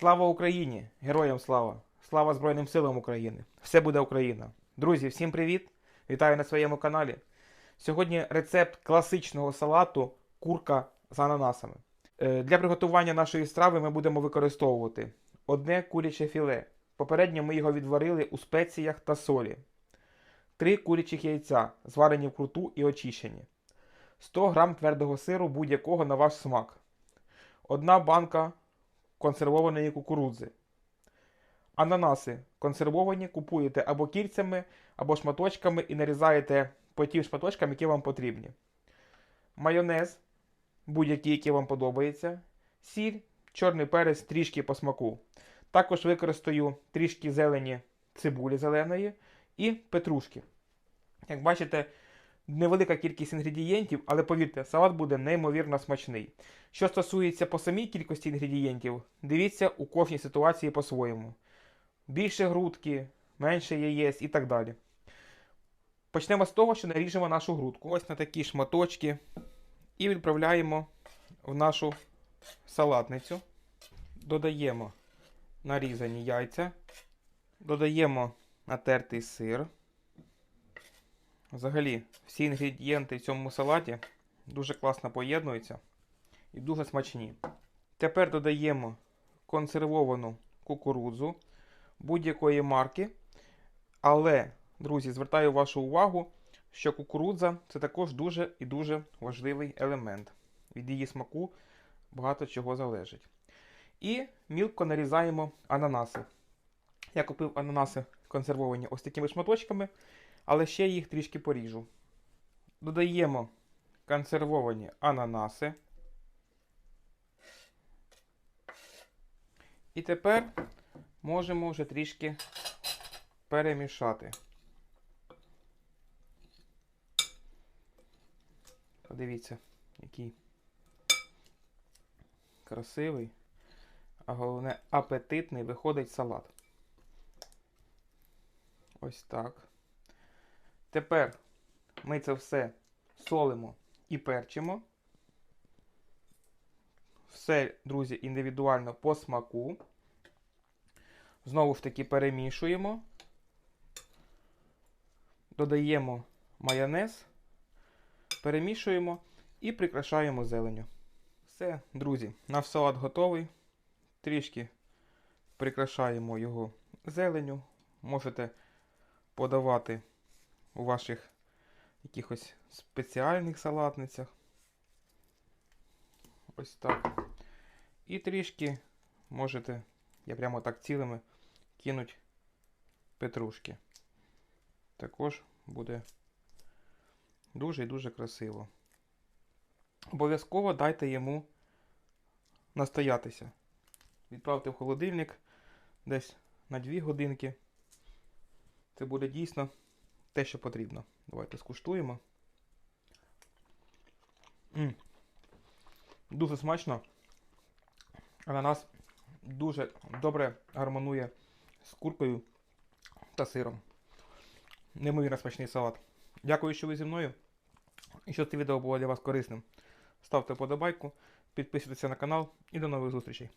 Слава Україні! Героям слава! Слава Збройним силам України! Все буде Україна! Друзі, всім привіт! Вітаю на своєму каналі. Сьогодні рецепт класичного салату курка з ананасами. Е, Для приготування нашої страви ми будемо використовувати одне куряче філе. Попередньо ми його відварили у спеціях та солі. Три курячих яйця, зварені вкруту і очищені. 100 г твердого сиру будь-якого на ваш смак. Одна банка консервованої кукурудзи. Ананаси консервовані купуєте або кільцями, або шматочками і нарізаєте по тим шматочкам, які вам потрібні. Майонез, будь-який, який вам подобається. Сіль, чорний перець трішки по смаку. Також використаю трішки зелені цибулі зеленої і петрушки. Як бачите, невелика кількість інгредієнтів, але повірте, салат буде неймовірно смачний. Що стосується по самій кількості інгредієнтів, дивіться у кожній ситуації по-своєму. Більше грудки, менше яєць і так далі. Почнемо з того, що наріжемо нашу грудку. Ось на такі шматочки. І відправляємо в нашу салатницю. Додаємо нарізані яйця. Додаємо натертий сир. Взагалі, всі інгредієнти в цьому салаті дуже класно поєднуються і дуже смачні. Тепер додаємо консервовану кукурудзу будь-якої марки. Але, друзі, звертаю вашу увагу, що кукурудза це також дуже і дуже важливий елемент. Від її смаку багато чого залежить. І мілко нарізаємо ананаси. Я купив ананаси консервовані ось такими шматочками, але ще їх трішки поріжу. Додаємо консервовані ананаси. І тепер можемо вже трішки перемішати. Подивіться, який красивий, а головне апетитний виходить салат. Ось так. Тепер ми це все солимо і перчимо. Все, друзі, індивідуально по смаку. Знову ж таки перемішуємо. Додаємо майонез, перемішуємо і прикрашаємо зеленю. Все, друзі, наш салат готовий. Трішки прикрашаємо його зеленю. Можете подавати у ваших якихось спеціальних салатницях. Ось так. І трішки можете, я прямо так цілими кинуть петрушки. Також буде дуже і дуже красиво. Обов'язково дайте йому настоятися. Відправте в холодильник десь на 2 годинки. Це буде дійсно те, що потрібно. Давайте скуштуємо. М. Дуже смачно. Ананас дуже добре гармонує з куркою та сиром. Неймовірно смачний салат. Дякую, що ви зі мною. І що це відео було для вас корисним. Ставте вподобайку, підписуйтесь на канал і до нових зустрічей.